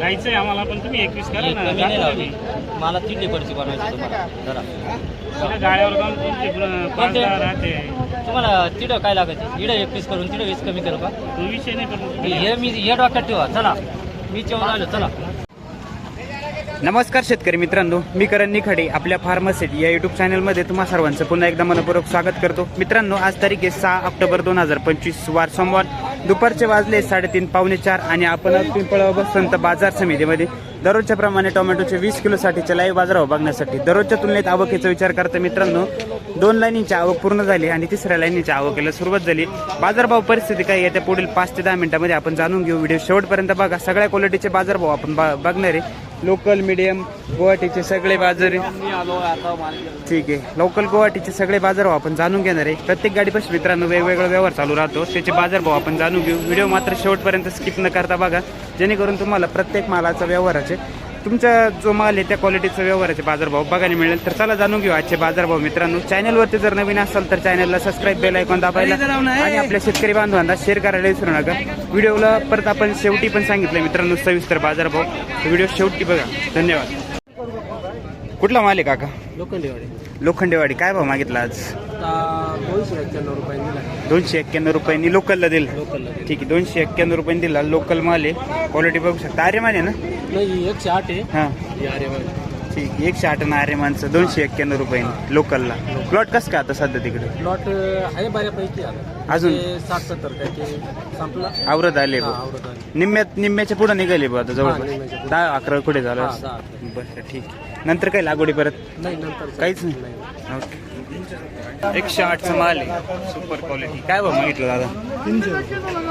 जायचंय आम्हाला पण तुम्ही एकवीस करा हे ना. कमी नाही जातो मी. लावली. मला तीन लेबरची बनवायची तुम्हाला जरा. त्या गाड्यावर जाऊन तुमची ब- पाच दहा राहते. तुम्हाला तिथं काय लागत इडं एकवीस करून तिथं वीस कमी करू का तो विषय नाही पण हे मी हे डोक्यात ठेवा. चला. मी जेवण राहिलो. चला. नमस्कार शेतकरी मित्रांनो. मी करण निखाडे आपल्या फार्मसिटी या युट्यूब चॅनलमध्ये तुम्हा सर्वांचं पुन्हा एकदा मनपूर्वक स्वागत करतो. मित्रांनो आज तारीख आहे सहा ऑक्टोबर दोन हजार पंचवीस. वार सोमवार. दुपारचे वाजले साडेतीन पावणे चार आणि आपण आज संत बसंत बाजार समितीमध्ये. दररोजच्या प्रमाणे टोमॅटोचे वीस किलोसाठीचे लाईव्ह बाजारावर बघण्यासाठी दररोजच्या तुलनेत आवकेचा विचार करता मित्रांनो दोन लाईनीची आवक पूर्ण झाली आणि तिसऱ्या लाईनीच्या आवकेला सुरुवात झाली. बाजारभाव परिस्थिती काय येत्या पुढील पाच ते दहा मिनिटांमध्ये आपण जाणून घेऊ. व्हिडिओ शेवटपर्यंत बघा. सगळ्या क्वालिटीचे बाजारभाव आपण बा- बघणार आहे. लोकल मीडियम गुवाहाटीचे सगळे बाजार ठीक आहे. लोकल गुवाहाटीचे सगळे बाजारभाव आपण जाणून घेणार आहे. प्रत्येक गाडीपासून मित्रांनो वेगवेगळा व्यवहार चालू राहतो. त्याचे बाजारभाव आपण जाणून घेऊ. व्हिडिओ मात्र शेवटपर्यंत स्किप न करता बघा. जेणेकरून तुम्हाला प्रत्येक मालाचा व्यवहाराचे तुमचा जो माल आहे त्या क्वालिटीचा व्यवहाराचे बाजारभाव बघायला मिळेल. तर चला जाणून घेऊ आजचे बाजारभाव मित्रांनो. चॅनलवरती जर नवीन असाल तर चॅनलला सबस्क्राईब बेल ऐकून दाबायला. आणि आपल्या शेतकरी बांधवांना शेअर करायला विसरू नका. व्हिडिओला परत आपण शेवटी पण सांगितलं मित्रांनो सविस्तर बाजारभाव. व्हिडिओ शेवटी बघा. धन्यवाद. कुठला माल आहे काका? लोखंडेवाडी. लोखंडेवाडी. काय भाव मागितला आज? दोनशे एक्क्याण्णव रुपयांनी दोनशे एक्क्याण्णव रुपयांनी लोकलला दिला. लोकलला ठीक आहे दोनशे एक्क्याण्णव रुपयांनी दिला. लोकल माल आहे. क्वालिटी बघू शकता. आर्यमान आहे ना? नाही एकशे आठ आहे. हां. ही आर्यमान ठीक. एकशे आठ आणि आर्यमानचं दोनशे एक्क्याण्णव रुपयांनी लोकलला प्लॉट कसं काय आता सध्या तिकडे प्लॉट आहे बऱ्यापैकी आला अजून? ते साठ सत्तर काय ते संपला आवरत आले हा, बघ. आवरत आले. निम्म्यात निम्म्याच्या पुढे निघाले बघ आता हा, जवळ पुढं. दहा अकरा कुठे झालं हा, दहा अकरा. बरं ठीक नंतर काय लागवडी परत नाही नंतर काहीच नाही ओके एकशे आठचा माल आहे. सुपर क्वालिटी काय बघ मागितलं दादा?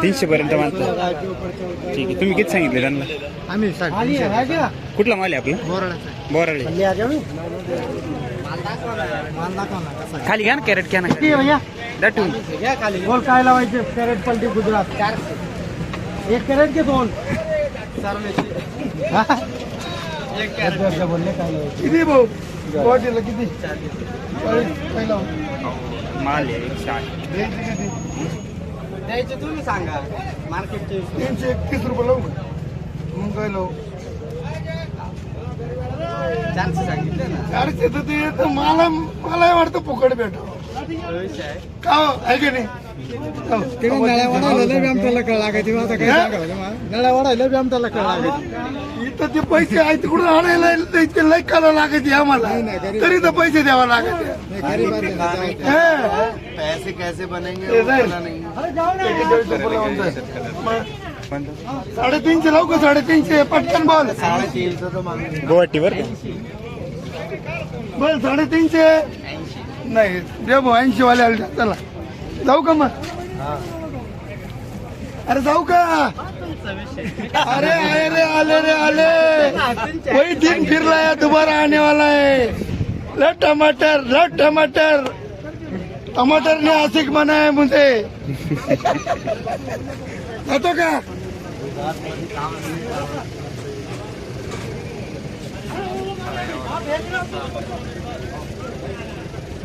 तीनशे पर्यंत मानतो ठीक आहे. तुम्ही किती सांगितले त्यांना? आम्ही कुठला माल आहे आपला? बोराळे खाली घ्या ना कॅरेट घ्या ना. दाटून. बोल काय लावायचे? कॅरेट पलटी गुजरात. एक कॅरेट के दोन. किती भाऊ? गुवाहाटीला किती? लावू माल आहे एकशे आठ. द्यायचे तुम्ही सांगा. मार्केटचे तीनशे एकतीस रुपये लावू. मग काय लावू? चारशे सांगितले ना. चारशे तर ते तर मला मला वाटतं फुकट भेट का हो? आहे की नाही? नळ्या वाढायला बी आमच्याला कळ लागायची आता काय नळ्या वाढायला बी आमच्याला कळ लागायची इथं ते पैसे आहे तिकडून आणायला ते लय करा लागायची आम्हाला. तरी तर पैसे द्यावा लागायचे पैसे कैसे बनेंगे साडेतीनशे लावू का? साडेतीनशे पटकन बोल. गुवाहाटीवर बोल साडेतीनशे. नाही ऐंशी वाले आले चला. जाऊ का मग? अरे जाऊ का? अरे आए रे आले रे आले. वही दिन फिर लाया दोबारा आने वाला है ल टमाटर ल टमाटर. टमाटर ने आशिक बनाया मुझे. जातो का?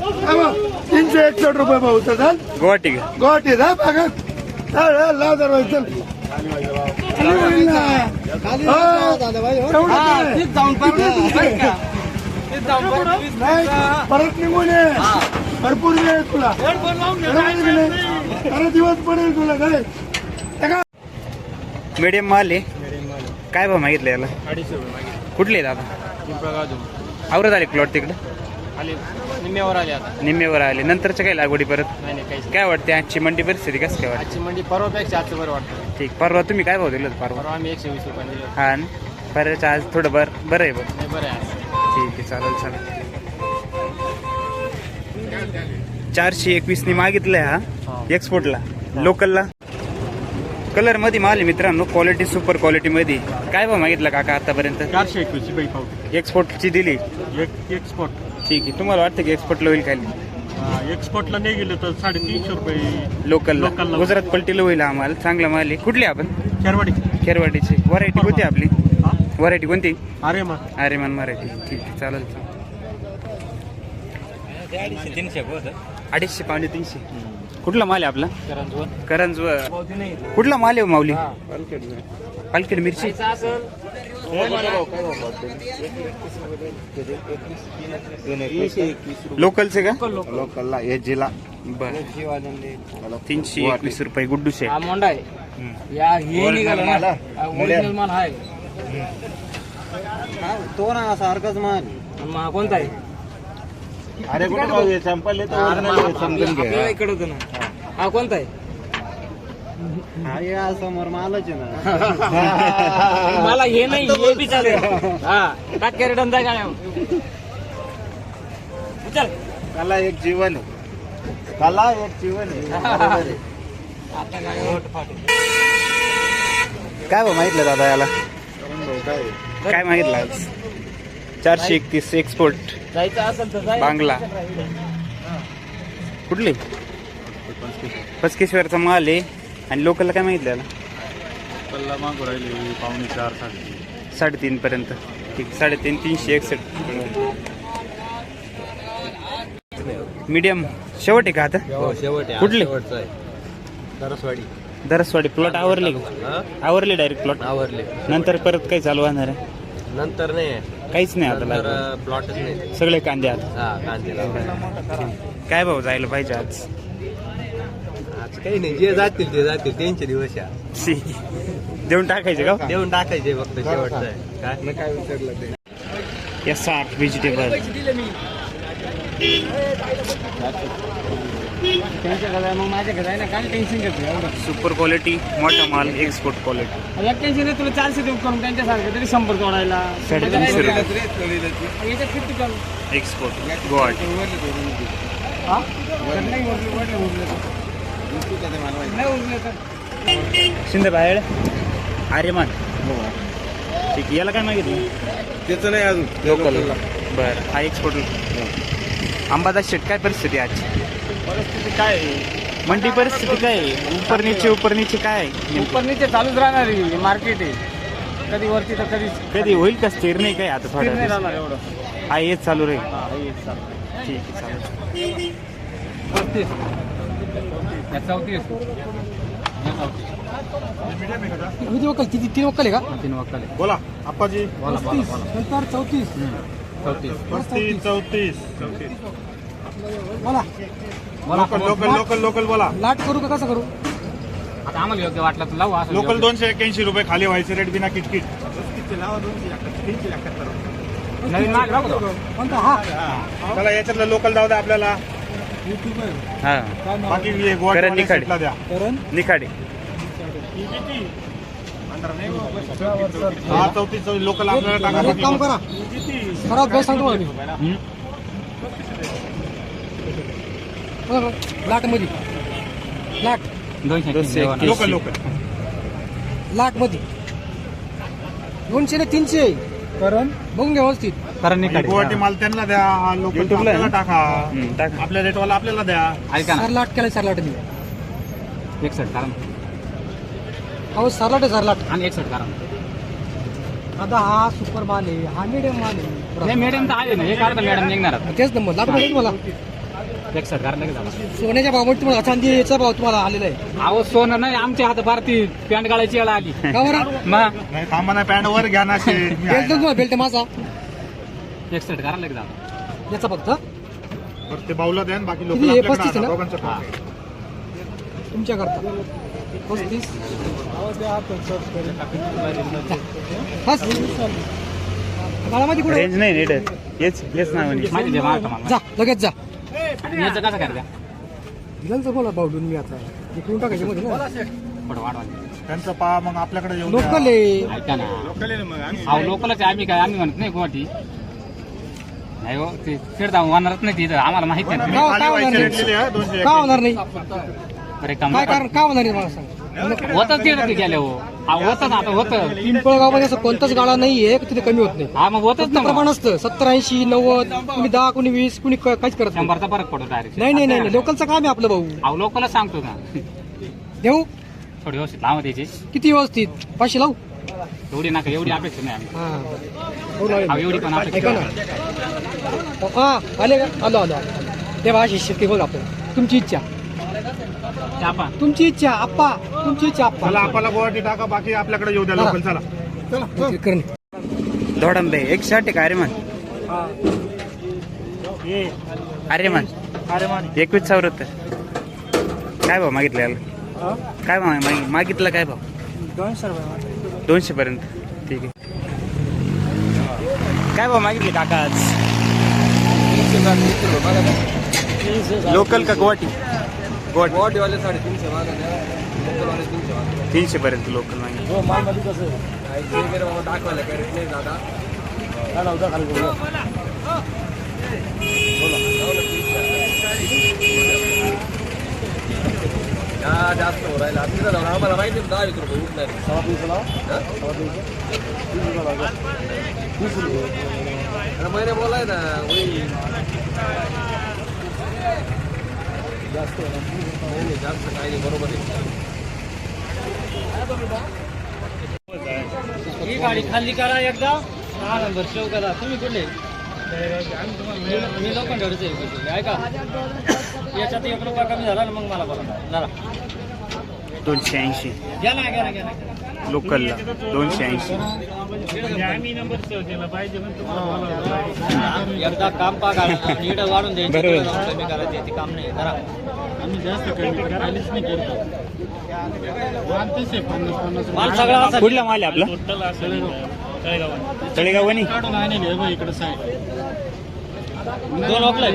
तीनशे एकसष्ट रुपये भाऊ तर चाल. गुवाहाटी का गुवाहाटी जा बघा. लाव दरवाजा चल. हो. परत निघून ये. भरपूर वेळ तुला? अरे दिवस पडेल तुला काय? हे? मीडियम माल आहे. काय भाव मागितलं याला? अडीचशे रुपये मागे कुठले पिंपळगाव आवरत आले प्लॉट तिकडे? आले निम्म्यावर आले आता. निम्मेवर आले. नंतरच्या काय लागवडी परत? नाही नाही काहीच काय वाटते आजची मंडी परिस्थिती कसं काय वाटते आजची मंडी परवापेक्षा आजचं बरं वाटतं. ठीक. परवा तुम्ही काय भाव दिलं होतं परवा? परवा आम्ही एकशे वीस रुपये दिले हा ना? बरं आज थोडं बरं बरं आहे बरं नाही बरं आहे आज. ठीक आहे चालेल चालेल. चारशे एकवीसनी मागितलंय हा? एक्सपोर्टला लोकलला कलरमध्ये माल आहे मित्रांनो. क्वालिटी सुपर क्वालिटी मध्ये. काय भाव मागितला काका आतापर्यंत? चारशे बाई पावती. एक्सपोर्टची दिली. एक एक्सपोर्ट ठीक आहे. तुम्हाला वाटतं की एक्सपोर्टला होईल खाली एक्सपोर्टला नाही गेलं तर साडेतीनशे रुपये लोकलला लोकलला. गुजरात पलटीला होईल आम्हाला. चांगला माल आहे. कुठली आपण? खेरवाडी. खेरवाडीची. व्हरायटी कोणती आपली? व्हरायटी कोणती? अरे मग अरे मन मराठी ठीक आहे चालेल चालेल. अडीचशे पावणे तीनशे. कुठला माल आहे आपला? करंज कुठला माल आहे हो माऊली? पालखेड मिरची. लोकलचे का? लोकलला हे जिला बरं. तीनशे एकवीस रुपये गुड्डू हा मोंडा आहे. या हे निघाला ना. ओरिजिनल माल आहे. तो ना सारखाच माल हा कोणता आहे? अरे कुठे समजून आपल्याला घे इकडं हा कोणता आहे? हा या समोर मालच आहे ना. मला हे नाही हे बी चालेल. हा टाक कॅरेटन जाय काय चल कला एक जीवन आहे. कला एक जीवन आहे. आता काय हो मागितलं दादा याला? काय आहे? काय मागितलं आज? चारशे एकतीस एक्सपोर्ट जायचं असेल तर बांगला. कुठले? पस्केश्वरचा माल आहे. आणि लोकलला काय मागितलं याला पल्ला मागू राहिली पावणे चार साडे साडेतीन पर्यंत. ठीक साडेतीन तीनशे एकसष्ट. मीडियम. शेवट आहे का आता? हो शेवट आहे. कुठली? आज शेवटचं आहे. सरसवाडी दरसवाडी. प्लॉट आवरले का? आवरले डायरेक्ट प्लॉट आवरले. नंतर परत काही चालू होणार आहे? नंतर नाही. काहीच नाही आता नंतर लागलं. प्लॉटच नाही. सगळे कांदे आता हा कांदे लावले. काय भाऊ जायला पाहिजे आज? काही नाही जे जातील ते जातील त्यांचे दिवस या. देऊन टाकायचे का? देऊन टाकायचे फक्त शेवटचं. काय काय विचारलं ते? S R vegetable super quality मोठा माल एक्सपोर्ट क्वालिटी एक टेन्शन नाही तुला चारशे देऊ करून त्यांच्यासारखं तरी शंभर तोडायला. साडेतीनशे रुपये. एक्सपोर्ट गुवाहाटी उरले, शिंदे बाहेर. आर्यमान. ठीक आहे. याला काय मागितलं त्याचं नाही अजून. लोकल बरं. हा एक्सपोर्ट अंबादास शेट काय परिस्थिती आहे आजची? परिस्थिती काय आहे? मंडी परिस्थिती काय आहे? उपरनीचे उपरनीचे काय आहे? उपर नीचे चालूच राहणार आहे. मार्केट आहे. कधी वरती तर कधी कधी होईल का? स्थिर नाही काय आता थोड्या नाही दिवसात? राहणार एवढं. हा हेच चालू राहील. हा हे एक चालू. ठीक आहे चालेल. पस्तीस या चौतीस किती वक्कल किती तीन वक्कल आहे का? तीन वक्कल आहे. बोला आप्पाजी. बोला बोला पस्तीस बोला. नंतर चौतीस. चौतीस. पस्तीस चौतीस. चौतीस बोला. बोला लोकल लोकल लोकल लोकल बोला. लाट करू का कसं करू? आता आम्हाला योग्य वाटलं तर लावू असं लोकल योग्य. दोनशे एक्क्याऐंशी रुपये खाली व्हायचे रेट बिना किटकिट. नवीन माल लावू का? कोणता? हा. चला याच्यातलं लोकल जाऊ द्या आपल्याला. हा. हे करण निखाडे. निखाडे. हा चौतीस लोकल आपल्याला टाका. एक काम करा. खराब बस सांगतो हं? बघा, लाटमध्ये लाट. दोनशे. लोकल लोकल लाटमध्ये दोनशे ने तीनशे. करण? बघून घ्या व्यवस्थित. करण नाही काढी. गुवाहाटी माल त्यांना द्या हा लोकल YouTube ला आहे आपल्याला ना? टाका. टाका. आपल्या रेटवाला आपल्याला द्या. ऐका सार ना. लाट केला सार लाट मी एकसठ कारण. अहो सार लाट आहे सार लाट आणि एकसठ कारण. आता हा सुपर माल आहे हा मिडियम माल आहे. नाही मॅडम तर आले ना. हे काढता मॅडम निघणार आता. तेच नंबर लाटमध्ये तुम्हाला. एकसठ कारण लगेच झाला. सोन्याच्या भावामध्ये तुम्हाला चांदीचा भाव तुम्हाला आलेला आहे. अहो सोनं नाही आमच्या हात भारती पॅन्ट गाळायची वेळ आली. का बरं? मग? नाही थांबा ना पॅन्ट वर घ्या ना. मी बेल्ट ना. तुम्हाला बेल्ट माझा. एकसठ कारण लगेच झाला याचा फक्त. बरं, ते बाऊला द्या आणि बाकी किती लोकल आहे? आपल्याकडे पस्तीस आहे. ना? दोघांचं काम आहे. तुमच्या करता. पस्तीस. हाच गाळामध्ये कुठे? रेंज नाही नीट हेच हेच नावाने माहिती दे महाराष्ट्र मला जा लगेच जा. आणि याचं कसं करायचं दिलं बोला भावडून मी आता. इकडून टाकायचे मध्ये ना. थोडं वाढवायचं त्यांचं पहा मग आपल्याकडे येऊन द्या. लोकल आहे ऐका ना अहो लोकलच आहे, आम्ही काय आम्ही म्हणत नाही गुवाहाटी. नाही हो ते फिरता होणारच नाही तिथं आम्हाला माहीत नाही. काय होणार हा, दोनशे का होणार नाही? अरे काम काय कारण का होणार नाही मला सांग. होतच तिथं ते गेले हो. हा होतं ना आता होतं. पिंपळगावमध्ये असं कोणताच गाळा नाहीये की तिथे कमी होत नाही. हा मग होतच ना प्रमाण. असतं. सत्तर ऐंशी नव्वद कुणी दहा कुणी वीस कुणी क- काहीच करत नाही. शंभरचा फरक पडतो डायरेक्ट नाही नाही नाही नाही. लोकलचं काम आहे आपलं भाऊ. अहो लोकलच सांगतो ना. देऊ? थोडी व्यवस्थित लावा त्याची. किती व्यवस्थित? पाचशे लावू? एवढी नका एवढी अपेक्षा नाही आम्ही एवढी पण ऐका अपेक्षा ना हा आले का? आलो आलो आलो. ते बघा शिष्य ते बघ आपण. तुमची इच्छा. चापा. तुमची इच्छा आप्पा. तुमची इच्छा आप्पा. मला आपल्याला गुवाहाटी टाका बाकी आपल्याकडे येऊ द्या लोकल चला. चला धोडंबे एक शर्ट आहे का अरे मन? अरे मन. अरे मान. एकवीस चौऱ्याहत्तर काय भाव मागितलं याला? काय भाव माग- मागितलं काय भाव? दोनशे रुपये दोनशे पर्यंत. ठीक आहे. काय मागितले काका आज? लोकल का गुवाहाटी? गुवाहाटी. वाले साडेतीनशे लोकल मागितले. हा जास्त हो राहिला तिथं जाऊन आम्हाला माहिती दहा वीस रुपये उठणार सव्वा तीनशे लावा सव्वा तीनशे तीस रुपये महिने बोलाय ना होईल जास्त जास्त काही नाही. बरोबर आहे ही गाडी खाली करा एकदा सहा नंबर शेव करा तुम्ही कुठले मी लोखंडवरच आहे ऐका याच्यात एक रुपया कमी झाला ना मग मला बोला. जरा दोनशे ऐंशी. घ्या ना घ्या ना घ्या ना. लोकलला दोनशे ऐंशी. एकदा काम नीट वाढून द्यायची बरोबर. तिकडे जाऊन कमी करायचे ते काम नाही. जरा आम्ही जास्त कमी करायलाच नाही करतो. माल सगळा असा कुठला माल आहे आपला? टोटल असेल. तळेगावात तळेगाव काढून आणले इकडे साईड दोन ओपले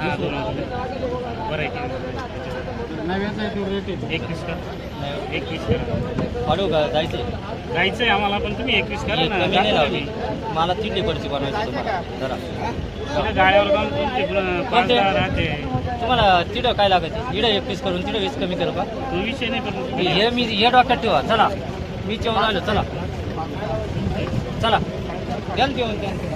हा दोन आहे एकवीस का? एकवीस करा. का? जायचंय. जायचंय आम्हाला पण तुम्ही एकवीस करा ना. कमी नाही दाखवा मी. लावली मला तिथली पडची बनवायची तुम्हाला. जरा गाड्यावर जाऊन तुमचे पाच दहा राहते? तुम्हाला तिथं काय लागायचं इडं एकवीस करून तिथं वीस कमी करू का? तो विषय नाही पण हे मी हे डोक्यात ठेवा. चला. मी जेवण आलो चला. चला. द्या ना जेवण. द्या ना.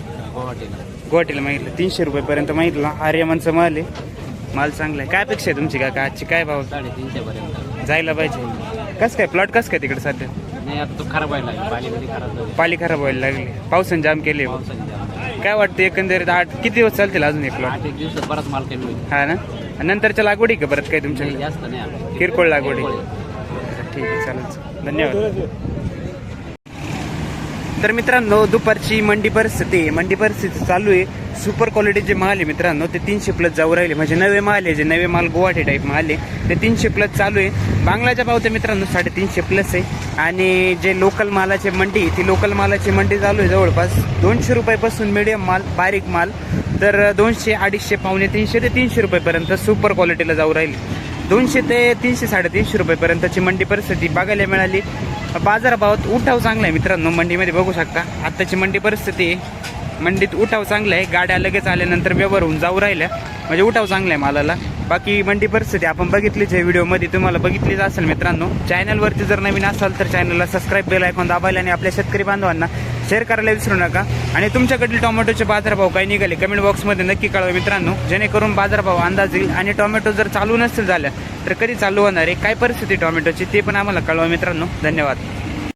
गुवाहाटीला. मागितलं. तीनशे रुपये पर्यंत मागितलं. आर्यमनचं माल आहे माल चांगला आहे. काय अपेक्षा आहे तुमची काका? आजची काय भाव? साडेतीनशे पर्यंत. जायला पाहिजे. कस काय? प्लॉट कस काय तिकडे सध्या? नाही आता तो खराब व्हायला पाणीमध्ये खराब झाली. पाली खराब व्हायला लागली. पावसाने जाम केले. काय वाटतं एकंदरीत आठ किती दिवस चालतील अजून एक प्लॉट आठ एक दिवसात बराच माल कमी होईल. हा ना? आणि नंतरच्या लागवडी का परत काय तुमच्याकडे? जास्त नाही आला. किरकोळ लागवडी. ठीक आहे चालेल. धन्यवाद. तर मित्रांनो दुपारची मंडी परिस्थिती मंडी परिस्थिती चालू आहे. सुपर क्वालिटीचे माल आहे मित्रांनो ते तीनशे प्लस जाऊ राहिले. म्हणजे नवे माल आहे जे नवे माल गुवाहाटी टाईप माल आहे ते तीनशे प्लस चालू आहे. बांगलाच्या भाव तर मित्रांनो साडेतीनशे प्लस आहे. आणि जे लोकल मालाचे मंडी ती लोकल मालाची मंडी चालू आहे जवळपास दोनशे रुपयापासून मिडियम माल बारीक माल. तर दोनशे अडीचशे पावणे तीनशे ते तीनशे रुपयेपर्यंत सुपर क्वालिटीला जाऊ राहील. दोनशे ते तीनशे साडेतीनशे रुपयेपर्यंतची मंडी परिस्थिती बघायला मिळाली. बाजारभावात उठाव चांगला आहे मित्रांनो मंडीमध्ये बघू शकता. आत्ताची मंडी परिस्थिती मंडीत उठाव चांगला आहे. गाड्या लगेच आल्यानंतर व्यवहार होऊन जाऊ राहिल्या. म्हणजे उठाव चांगला आहे मालाला. बाकी मंडी परिस्थिती आपण बघितलीच आहे. व्हिडिओमध्ये तुम्हाला बघितलीच असेल मित्रांनो. चॅनलवरती जर नवीन असाल तर चॅनलला सबस्क्राईब बेल ऐकून दाबायला आणि आपल्या शेतकरी बांधवांना शेअर करायला विसरू नका. आणि तुमच्याकडील टोमॅटोचे बाजारभाव काय निघाले कमेंट बॉक्समध्ये नक्की कळवा मित्रांनो. जेणेकरून बाजारभाव अंदाज येईल आणि टोमॅटो जर चालू नसेल झाल्या तर कधी चालू होणार आहे काय परिस्थिती टोमॅटोची ते पण आम्हाला कळवा मित्रांनो. धन्यवाद.